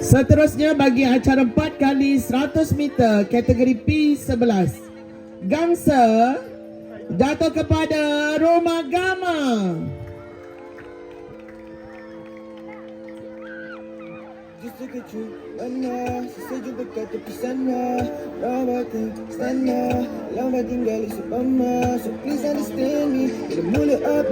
Seterusnya bagi acara 4 kali 100 meter kategori P11. Gangsa jatuh kepada Roma Gama. Just look at you right now Sesaja dekat tepi sana Rawatkan sana Lama tinggal di Subama So please understand me up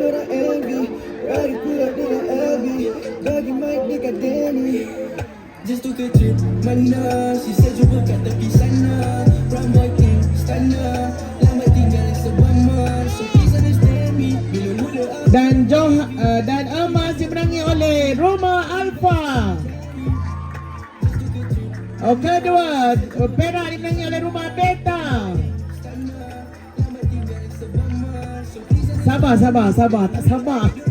Just took a trip mana? Sisa jumpa kat tepi sana. Ramai king sana Lama tinggal di Subama So please understand me Bila mula Dan Joh uh, dan emas dimenangi oleh Roma Alpha. Okey dua, perak dimenangi oleh Roma Beta. Sabar, sabar, sabar, tak sabar.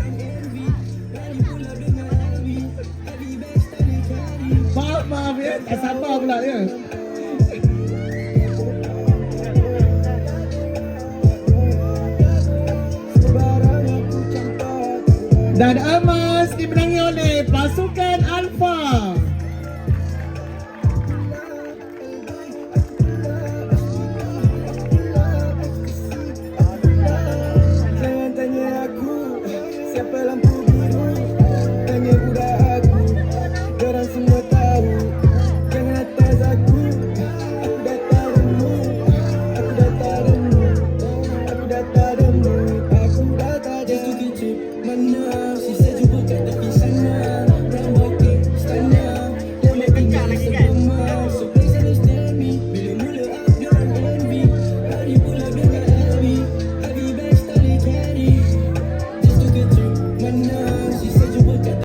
tak sabar pula dia. Dan emas dimenangi oleh pasukan Alfa. Jangan tanya aku siapa lampu.